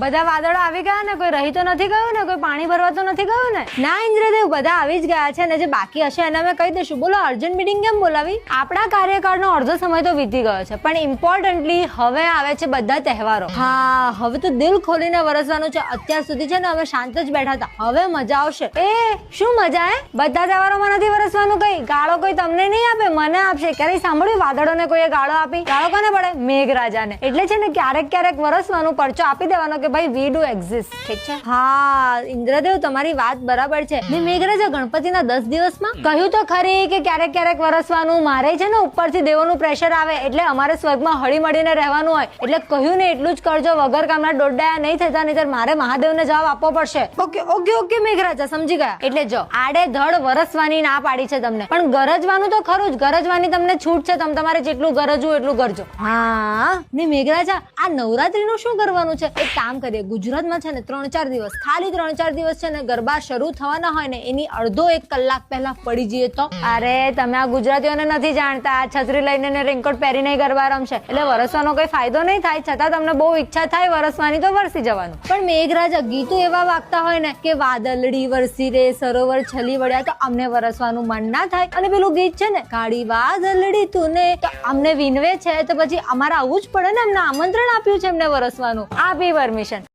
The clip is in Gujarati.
બધા વાદળો આવી ગયા ને, કોઈ રહી તો નથી ગયું ને, કોઈ પાણી ભરવા તો નથી ગયું ને? ના, ઇન્દ્રદેવ, બધા આવી જ ગયા છે ને, જે બાકી હશે એને અમે કહી દઈશું. બોલો અર્જન્ટ મીટિંગ કેમ બોલાવી? આપણા કાર્યકાળનો અડધો સમય તો વીતી ગયો છે, પણ ઇમ્પોર્ટન્ટલી હવે આવે છે બધા તહેવારો. હા, હવે તો દિલ ખોલીને વરસવાનું છે. અત્યાર સુધી છે ને, અમે શાંત જ બેઠા હતા. હવે મજા આવશે. એ, શું મજા, હે? બધા તહેવારોમાં નથી વરસવાનું કઈ? ગાળો કોઈ તમને નહીં આપે? મને આપશે. ક્યારેય સાંભળ્યું? વાદળોને કોઈએ ગાળો આપી? ગાળો કોને પડે? મેઘરાજાને. એટલે છે ને, ક્યારેક ક્યારેક વરસવાનું પરચો આપી દેવાનો કે ભાઈ વી ડુ એક્ઝિસ્ટ ઠીક છે? હા, ઇન્દ્રદેવ, તમારી વાત બરાબર છે. ને મેઘરાજા ગણપતિના દસ દિવસમાં કહ્યું તો ખરી કે ક્યારેક ક્યારેક વરસવાનું. મારે છે ને ઉપરથી દેવોનું પ્રેશર આવે, એટલે અમારે સ્વર્ગમાં હળી મળીને રહેવાનું હોય. એટલે કહ્યું ને એટલું જ કરજો, વગર કામના દોડડાયા નહીં થતા નહીં મારે મહાદેવને જવાબ આપવો પડશે. ઓકે ઓકે ઓકે, મેઘરાજા સમજી ગયા. એટલે જો, આડે ધડ વરસવાની ના પાડી છે તમને. પણ ગરજવાનું તો ખરું જ. ગરજવાની તમને છૂટ છે. તમે તમારે જેટલું ગરજવું એટલું કરજો. હા, ને મેઘરાજા, આ નવરાત્રીનું શું કરવાનું છે? એક કામ કરીએ. ગુજરાતમાં છે ને ત્રણ ચાર દિવસ ખાલી ત્રણ ચાર દિવસ છે ને ગરબા શરૂ થવાના હોય ને એની અડધો એક કલાક પહેલા પડી જઈએ તો. અરે તમે આ ગુજરાતીઓને નથી જાણતા. આ છત્રી લઈને ને રેનકોટ પહેરીને ગરબા રમશે. એટલે વરસવાનો કોઈ ફાયદો નહીં થાય. છતાં તમને બહુ ઈચ્છા થાય વરસવાની તો વરસી જવાનું. પણ મેઘરાજા ગીતો એવા વાગતા હોય ને કે વાદળડી વરસી રે સરોવર છલી વળ્યા તો અમને વરસવાનું મન ના થાય. અને પેલું ગીત છે ને કાળી વાદળડી તું ને તો અમને વિનવે છે. તો પછી અમારે આવું જ પડે ને? અમને આમંત્રણ આપ્યું છે એમને વરસવાનું. આ બી પરમિશન. information.